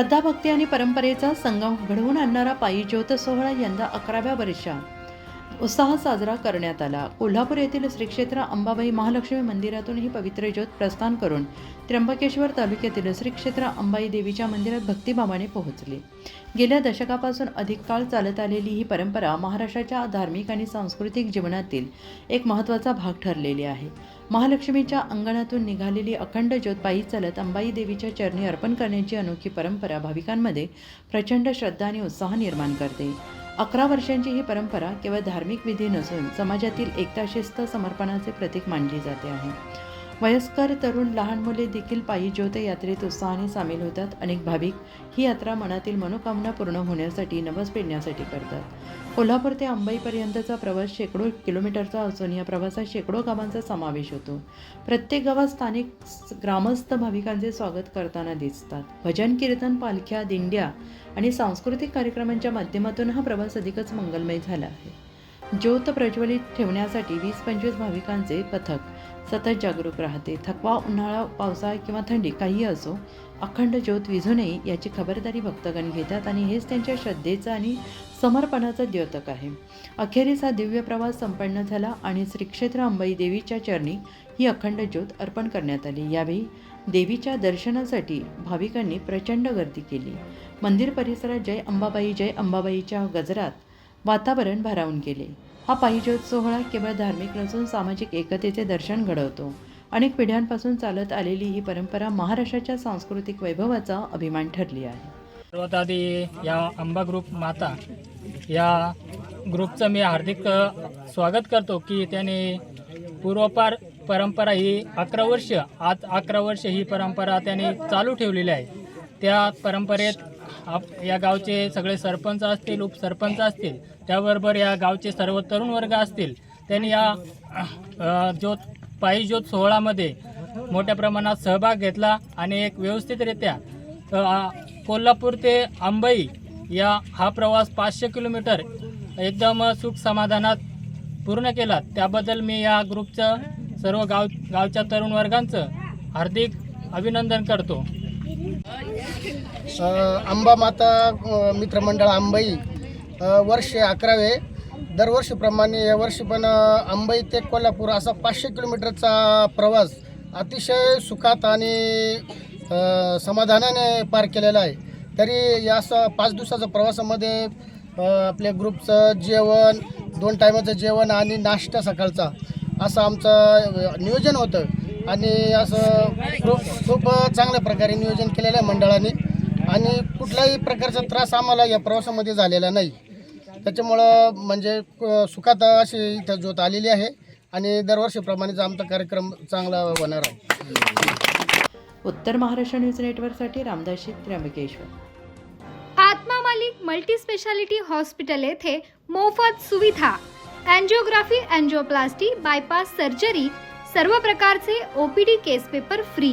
श्रद्धा भक्ती आणि परंपरेचा संगम घडवून आणणारा पायी ज्योत सोहळा यंदा अकराव्या वर्षात. उत्साहात साजरा करण्यात आला. कोल्हापूर येथील श्री क्षेत्र अंबाबाई महालक्ष्मी मंदिरातून ही पवित्र ज्योत प्रस्थान करून त्र्यंबकेश्वर तालुक्यातील श्री क्षेत्र अंबाई देवीच्या मंदिरात भक्तिभावाने पोहोचली. गेल्या दशकापासून अधिक काळ चालत आलेली ही परंपरा महाराष्ट्राच्या धार्मिक आणि सांस्कृतिक जीवनातील एक महत्त्वाचा भाग ठरलेली आहे. महालक्ष्मीच्या अंगणातून निघालेली अखंड ज्योत पायी चालत अंबाई देवीच्या चरणी अर्पण करण्याची अनोखी परंपरा भाविकांमध्ये प्रचंड श्रद्धा आणि उत्साह निर्माण करते. अकरा वर्षांची ही परंपरा केवळ धार्मिक विधी नसून समाजातील एकता शिस्त समर्पणाचे प्रतीक मानली जाते आहे. वयस्कर तरुण लहान मुले देखील पायी ज्योत यात्रेत उत्साहाने सामील होतात. अनेक भाविक ही यात्रा मनातील मनोकामना पूर्ण होण्यासाठी नवस पेडण्यासाठी करतात. कोल्हापूर ते अंबाईपर्यंतचा प्रवास शेकडो किलोमीटरचा असून या प्रवासात शेकडो गावांचा समावेश होतो. प्रत्येक गावात स्थानिक ग्रामस्थ भाविकांचे स्वागत करताना दिसतात. भजन कीर्तन पालख्या दिंड्या आणि सांस्कृतिक कार्यक्रमांच्या माध्यमातून हा प्रवास अधिकच मंगलमय झाला आहे. ज्योत प्रज्वलित ठेवण्यासाठी वीस पंचवीस भाविकांचे पथक सतत जागरूक राहते. थकवा उन्हाळा पावसाळा किंवा थंडी काहीही असो अखंड ज्योत विझू नये याची खबरदारी भक्तगण घेतात आणि हेच त्यांच्या श्रद्धेचं आणि समर्पणाचं द्योतक आहे. अखेरीस हा दिव्य प्रवास संपन्न झाला आणि श्रीक्षेत्र अंबाई देवीच्या चरणी ही अखंड ज्योत अर्पण करण्यात आली. यावेळी देवीच्या दर्शनासाठी भाविकांनी प्रचंड गर्दी केली. मंदिर परिसरात जय अंबाबाई जय अंबाबाईच्या गजरात वातावरण भारावून गेले. हा पाहिजोत सोहळा केवळ धार्मिक नसून सामाजिक एकतेचे दर्शन घडवतो. अनेक पिढ्यांपासून चालत आलेली ही परंपरा महाराष्ट्राच्या सांस्कृतिक वैभवाचा अभिमान ठरली आहे. सर्वात आधी या आंबा ग्रुप माता या ग्रुपचं मी हार्दिक स्वागत करतो की त्याने पूर्वपार परंपरा ही अकरा वर्ष आज अकरा वर्ष ही परंपरा त्याने चालू ठेवलेली आहे. त्या परंपरेत आप या गावचे सगळे सरपंच असतील उपसरपंच असतील त्याबरोबर या गावचे सर्व तरुण वर्ग असतील त्यांनी या ज्योत पायी ज्योत सोहळामध्ये मोठ्या प्रमाणात सहभाग घेतला आणि एक व्यवस्थितरित्या कोल्हापूर ते अंबई या हा प्रवास पाचशे किलोमीटर एकदम सुख समाधानात पूर्ण केला. त्याबद्दल मी या ग्रुपचं सर्व गाव गावच्या तरुण वर्गांचं हार्दिक अभिनंदन करतो. अ, अंबा माता मित्रमंडळ अंबाई वर्ष अकरावे. दरवर्षीप्रमाणे यावर्षी पण अ, ते कोल्हापूर असा पाचशे किलोमीटरचा प्रवास अतिशय सुखात आणि समाधानाने पार केलेला आहे. तरी या असं पाच दिवसाच्या प्रवासामध्ये आपल्या ग्रुपचं जेवण दोन टायमाचं जेवण आणि नाश्ता सकाळचा असं आमचं नियोजन होतं. आणि असं ग्रुप चांगल्या प्रकारे नियोजन केलेलं आहे मंडळाने. आणि कुठल्याही प्रकारचा त्रास आम्हाला या प्रवासामध्ये झालेला नाही. त्याच्यामुळं म्हणजे सुखात अशी इथं ज्योत आलेली आहे. आणि दरवर्षीप्रमाणेच आमचा कार्यक्रम चांगला होणार आहे. उत्तर महाराष्ट्र न्यूज नेटवर्कसाठी रामदाशी Trimbakeshwar. Atma Malik multi specialty hospital येथे मोफत सुविधा. अँजिओग्राफी अँजिओप्लास्टी बायपास सर्जरी सर्व प्रकारचे OPD case paper free.